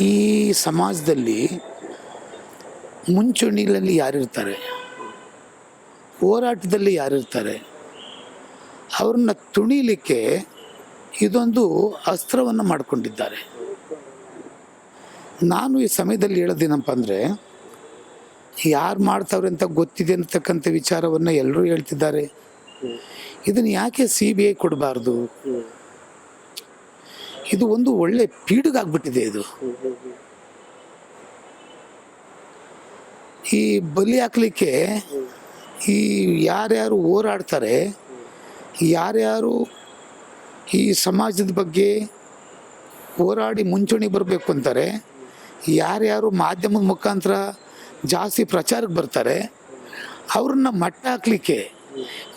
ಈ ಸಮಾಜದಲ್ಲಿ ಮುಂಚೂಣಿಗಳಲ್ಲಿ ಯಾರಿರ್ತಾರೆ? ಹೋರಾಟದಲ್ಲಿ ಯಾರಿರ್ತಾರೆ? ಅವ್ರನ್ನ ತುಣಿಲಿಕ್ಕೆ ಇದೊಂದು ಅಸ್ತ್ರವನ್ನು ಮಾಡಿಕೊಂಡಿದ್ದಾರೆ. ನಾನು ಈ ಸಮಯದಲ್ಲಿ ಹೇಳೋದೇನಪ್ಪ ಅಂದರೆ, ಯಾರು ಮಾಡ್ತಾವ್ರೆ ಅಂತ ಗೊತ್ತಿದೆ ಅಂತಕ್ಕಂಥ ವಿಚಾರವನ್ನು ಎಲ್ಲರೂ ಹೇಳ್ತಿದ್ದಾರೆ. ಇದನ್ನು ಯಾಕೆ ಸಿ ಬಿ ಐ ಕೊಡಬಾರ್ದು? ಇದು ಒಂದು ಒಳ್ಳೆ ಪೀಡುಗಾಗ್ಬಿಟ್ಟಿದೆ ಇದು. ಈ ಬಲಿ ಹಾಕ್ಲಿಕ್ಕೆ ಈ ಯಾರ್ಯಾರು ಹೋರಾಡ್ತಾರೆ, ಯಾರ್ಯಾರು ಈ ಸಮಾಜದ ಬಗ್ಗೆ ಹೋರಾಡಿ ಮುಂಚೂಣಿ ಬರಬೇಕು ಅಂತಾರೆ, ಯಾರ್ಯಾರು ಮಾಧ್ಯಮದ ಮುಖಾಂತರ ಜಾಸ್ತಿ ಪ್ರಚಾರಕ್ಕೆ ಬರ್ತಾರೆ, ಅವ್ರನ್ನ ಮಟ್ಟ ಹಾಕ್ಲಿಕ್ಕೆ,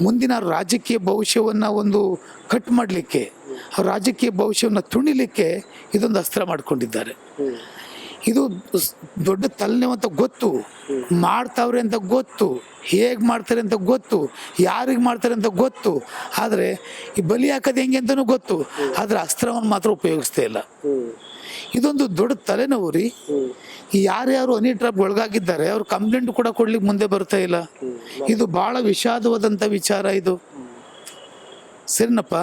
ಮುಂದಿನ ರಾಜಕೀಯ ಭವಿಷ್ಯವನ್ನು ಒಂದು ಕಟ್ ಮಾಡಲಿಕ್ಕೆ ರಾಜಕೀಯ ಭವಿಷ್ಯವನ್ನು ತುಣಿಲಿಕ್ಕೆ ಇದೊಂದು ಅಸ್ತ್ರ ಮಾಡಿಕೊಂಡಿದ್ದಾರೆ. ಇದು ದೊಡ್ಡ ತಲೆನೋವು ಅಂತ ಗೊತ್ತು. ಮಾಡ್ತಾವ್ರೆ ಅಂತ ಗೊತ್ತು. ಹೇಗೆ ಮಾಡ್ತಾರೆ ಅಂತ ಗೊತ್ತು. ಯಾರಿಗೆ ಮಾಡ್ತಾರೆ ಅಂತ ಗೊತ್ತು. ಆದರೆ ಈ ಬಲಿ ಹಾಕೋದು ಹೆಂಗೆ ಅಂತಲೂ ಗೊತ್ತು. ಆದರೆ ಅಸ್ತ್ರವನ್ನು ಮಾತ್ರ ಉಪಯೋಗಿಸ್ತಾ ಇಲ್ಲ. ಇದೊಂದು ದೊಡ್ಡ ತಲೆನೋವು ರೀ. ಯಾರ್ಯಾರು ಹನಿ ಟ್ರಾಪ್ ಒಳಗಾಗಿದ್ದಾರೆ, ಅವ್ರು ಕಂಪ್ಲೇಂಟ್ ಕೂಡ ಕೊಡ್ಲಿಕ್ಕೆ ಮುಂದೆ ಬರ್ತಾ ಇಲ್ಲ. ಇದು ಬಹಳ ವಿಷಾದವಾದಂಥ ವಿಚಾರ ಇದು. ಸರಿನಪ್ಪ,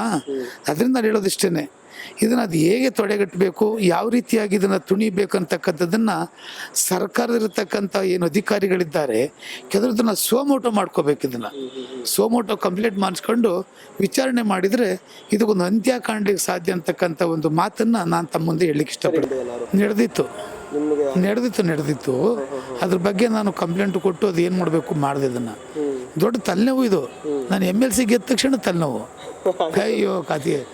ಅದರಿಂದ ನಾನು ಹೇಳೋದಿಷ್ಟೇ ಇದನ್ನು ಅದು ಹೇಗೆ ತೊಡೆಗಟ್ಟಬೇಕು, ಯಾವ ರೀತಿಯಾಗಿ ಇದನ್ನು ತುಣಿಬೇಕು ಅಂತಕ್ಕಂಥದ್ದನ್ನು ಸರ್ಕಾರದಲ್ಲಿರ್ತಕ್ಕಂಥ ಏನು ಅಧಿಕಾರಿಗಳಿದ್ದಾರೆ, ಕೆಲವ್ರದನ್ನು ಸೋಮೋಟೋ ಮಾಡ್ಕೋಬೇಕು ಇದನ್ನು. ಸೋಮೋಟೋ ಕಂಪ್ಲೇಂಟ್ ಮಾಡಿಸ್ಕೊಂಡು ವಿಚಾರಣೆ ಮಾಡಿದರೆ ಇದಕ್ಕೊಂದು ಅಂತ್ಯ ಕಾಣಲಿಕ್ಕೆ ಸಾಧ್ಯ ಅಂತಕ್ಕಂಥ ಒಂದು ಮಾತನ್ನು ನಾನು ತಮ್ಮ ಮುಂದೆ ಹೇಳಲಿಕ್ಕೆ ಇಷ್ಟಪಡ್ತೀನಿ. ನಡೆದಿತ್ತು. ನಡೆದಿತ್ತು ನಡೆದಿತ್ತು. ಅದ್ರ ಬಗ್ಗೆ ನಾನು ಕಂಪ್ಲೇಂಟ್ ಕೊಟ್ಟು ಅದು ಏನು ಮಾಡಬೇಕು ಮಾಡಿದೆ ಇದನ್ನು. ದೊಡ್ಡ ತಲೆನೋವು ಇದು. ನಾನು ಎಂ ಎಲ್ ಸಿ ಗೆದ್ದ ತಕ್ಷಣ ತಲೆನೋವು. ಅಯ್ಯೋ ಕತೆ.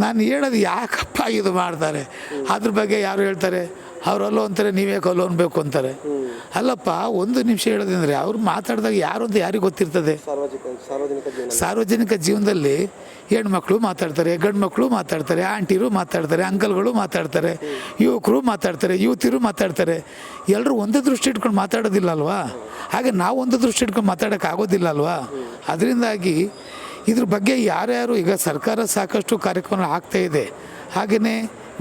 ನಾನು ಹೇಳೋದು ಯಾಕಪ್ಪ ಇದು ಮಾಡ್ತಾರೆ? ಅದ್ರ ಬಗ್ಗೆ ಯಾರು ಹೇಳ್ತಾರೆ? ಅವ್ರು ಅಲ್ಲೋ ಅಂತಾರೆ ನೀವೇ ಲೋನ್ ಬೇಕು ಅಂತಾರೆ. ಅಲ್ಲಪ್ಪ ಒಂದು ನಿಮಿಷ ಹೇಳೋದಂದ್ರೆ ಅವ್ರು ಮಾತಾಡಿದಾಗ ಯಾರು ಅಂತ ಯಾರಿಗೆ ಗೊತ್ತಿರ್ತದೆ. ಸಾರ್ವಜನಿಕ ಸಾರ್ವಜನಿಕ ಜೀವನ ಸಾರ್ವಜನಿಕ ಜೀವನದಲ್ಲಿ ಹೆಣ್ಮಕ್ಳು ಮಾತಾಡ್ತಾರೆ ಗಂಡು ಮಕ್ಕಳು ಮಾತಾಡ್ತಾರೆ ಆಂಟಿರು ಮಾತಾಡ್ತಾರೆ ಅಂಕಲ್ಗಳು ಮಾತಾಡ್ತಾರೆ ಯುವಕರು ಮಾತಾಡ್ತಾರೆ ಯುವತಿರು ಮಾತಾಡ್ತಾರೆ. ಎಲ್ಲರೂ ಒಂದೇ ದೃಷ್ಟಿ ಇಟ್ಕೊಂಡು ಮಾತಾಡೋದಿಲ್ಲ ಅಲ್ವಾ? ಹಾಗೆ ನಾವು ಒಂದು ದೃಷ್ಟಿ ಇಟ್ಕೊಂಡು ಮಾತಾಡೋಕೆ ಆಗೋದಿಲ್ಲ ಅಲ್ವಾ? ಅದರಿಂದಾಗಿ ಇದ್ರ ಬಗ್ಗೆ ಯಾರ್ಯಾರು ಈಗ ಸರ್ಕಾರ ಸಾಕಷ್ಟು ಕಾರ್ಯಕ್ರಮ ಆಗ್ತಾ ಇದೆ. ಹಾಗೆಯೇ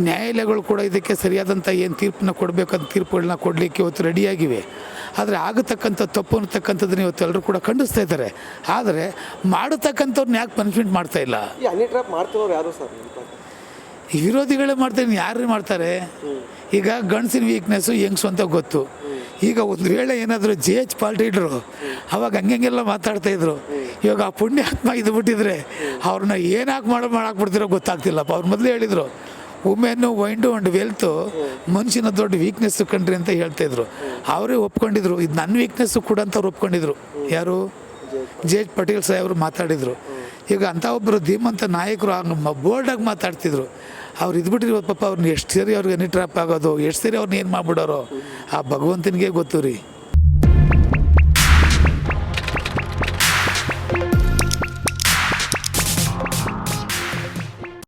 ನ್ಯಾಯಾಲಯಗಳು ಕೂಡ ಇದಕ್ಕೆ ಸರಿಯಾದಂಥ ಏನು ತೀರ್ಪನ್ನ ಕೊಡಬೇಕಂತ ತೀರ್ಪುಗಳನ್ನ ಕೊಡಲಿಕ್ಕೆ ಇವತ್ತು ರೆಡಿಯಾಗಿವೆ. ಆದರೆ ಆಗತಕ್ಕಂಥ ತಪ್ಪು ಅನ್ನತಕ್ಕಂಥದ್ದನ್ನು ಇವತ್ತು ಎಲ್ಲರೂ ಕೂಡ ಖಂಡಿಸ್ತಾ ಇದ್ದಾರೆ. ಆದರೆ ಮಾಡತಕ್ಕಂಥವ್ರನ್ನ ಯಾಕೆ ಪನಿಷ್ಮೆಂಟ್ ಮಾಡ್ತಾ ಇಲ್ಲ? ಯಾರು ಸರ್ ವಿರೋಧಿಗಳೇ ಮಾಡ್ತಾರೆ ಯಾರು ಮಾಡ್ತಾರೆ? ಈಗ ಗಂಡಸಿನ ವೀಕ್ನೆಸ್ಸು ಹೆಂಗ್ಸು ಅಂತ ಗೊತ್ತು. ಈಗ ಒಂದು ವೇಳೆ ಏನಾದರೂ ಜೆ ಎಚ್ ಪಾರ್ಟಿ ಇಡ್ರು ಅವಾಗ ಹಂಗೆಲ್ಲ ಮಾತಾಡ್ತಾ ಇದ್ರು. ಇವಾಗ ಆ ಪುಣ್ಯಾತ್ಮ ಇದು ಬಿಟ್ಟಿದ್ರೆ ಅವ್ರನ್ನ ಏನಾಗಿ ಮಾಡೋ ಮಾಡಾಕ್ಬಿಡ್ತಿರೋ ಗೊತ್ತಾಗ್ತಿಲ್ಲಪ್ಪ ಅವ್ರು ಮೊದಲೇ ಹೇಳಿದರು. ವುಮೆನ್ನು ವೈಂಡು ಆ್ಯಂಡ್ ವೆಲ್ತು ಮನುಷ್ಯನ ದೊಡ್ಡ ವೀಕ್ನೆಸ್ ಕಣ್ರಿ ಅಂತ ಹೇಳ್ತಾ ಇದ್ರು. ಅವರೇ ಒಪ್ಕೊಂಡಿದ್ರು. ಇದು ನನ್ನ ವೀಕ್ನೆಸ್ಸು ಕೂಡ ಅಂತ ಅವ್ರು ಒಪ್ಕೊಂಡಿದ್ರು. ಯಾರು? ಜೆ ಎಚ್ ಪಟೇಲ್ ಅವರು ಮಾತಾಡಿದರು. ಈಗ ಅಂಥ ಒಬ್ಬರು ಧೀಮಂತ ನಾಯಕರು ಹಂಗೆ ಬೋಲ್ಡಾಗಿ ಮಾತಾಡ್ತಿದ್ರು. ಅವ್ರು ಇವತ್ತು ಪಾಪ ಅವ್ರನ್ನ ಎಷ್ಟು ಸೇರಿ ಅವ್ರಿಗೆ ಎನಿ ಟ್ರಾಪ್ ಆಗೋದು, ಎಷ್ಟು ಸೇರಿ ಅವ್ರನ್ನ ಏನು ಮಾಡ್ಬಿಡೋರು? ಆ ಭಗವಂತನಿಗೆ ಗೊತ್ತು ರೀ.